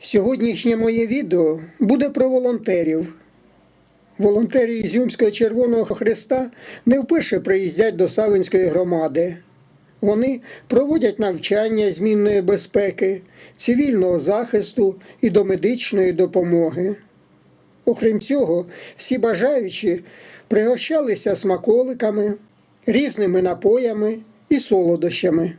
Сьогоднішнє моє відео буде про волонтерів. Волонтери Ізюмського Червоного Христа не вперше приїздять до Савинської громади. Вони проводять навчання змінної безпеки, цивільного захисту і домедичної допомоги. Окрім цього, всі бажаючі пригощалися смаколиками, різними напоями і солодощами.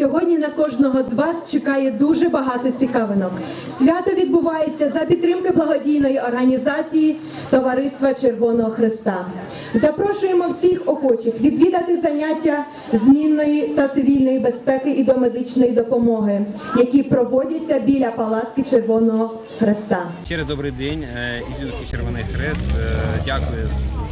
Сьогодні на кожного з вас чекає дуже багато цікавинок. Свято відбувається за підтримки благодійної організації Товариства Червоного Христа. Запрошуємо всіх охочих відвідати заняття змінної та цивільної безпеки і домедичної допомоги, які проводяться біля палатки Червоного Христа. Ще раз добрий день. Е, Ізюмський Червоний Хрест. Е, Дякую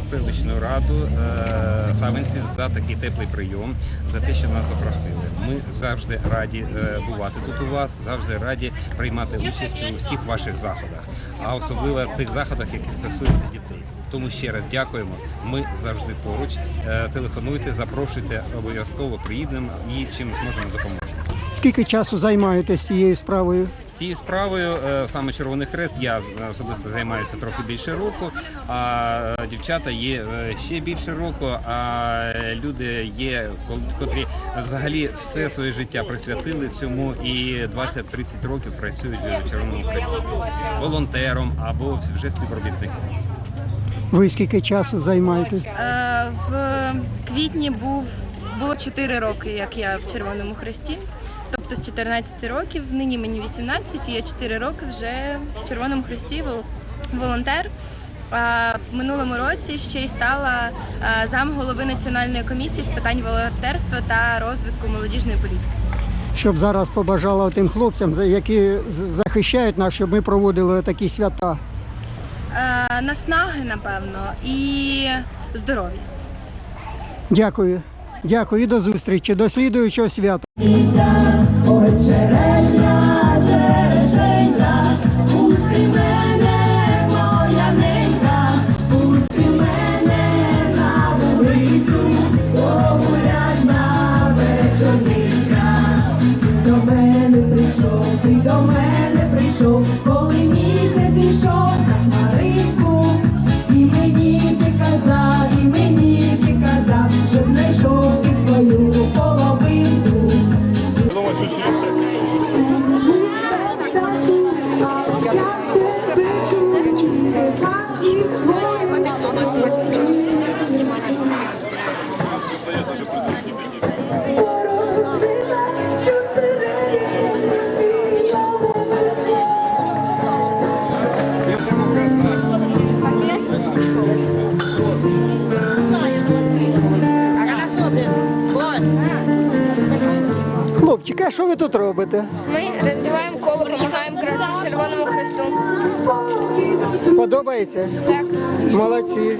селищну раду е, Савинців за такий теплий прийом, за те, що нас запросили. Ми завжди раді е, бувати тут у вас, завжди раді приймати участь у всіх ваших заходах, а особливо тих заходах, які стосуються дітей. Тому ще раз дякуємо. Ми завжди поруч. Е, Телефонуйте, запрошуйте, обов'язково приїдемо і чим зможемо допомогти. Скільки часу займаєтесь цією справою? Цією справою е, саме Червоний Хрест я особисто займаюся трохи більше року, а е, дівчата є е, ще більше року. А люди є, котрі взагалі все своє життя присвятили цьому і 20-30 років працюють в Червоному Хресті волонтером або вже співробітником. Ви скільки часу займаєтесь? Е, В квітні був було 4 роки, як я в Червоному Хресті. Тобто з 14 років, нині мені 18, і я 4 роки вже в Червоному Хресті волонтер. В минулому році ще й стала замголови Національної комісії з питань волонтерства та розвитку молодіжної політики. Щоб зараз побажала тим хлопцям, які захищають нас, щоб ми проводили такі свята. Наснаги, напевно, і здоров'я. Дякую. Дякую і до зустрічі, до слідуючого свята. До мене прийшов, ти до мене прийшов, Хлопчики, а що ви тут робите? Ми розбиваємо коло, допомагаємо Червоному Христу. Подобається? Так. Молодці.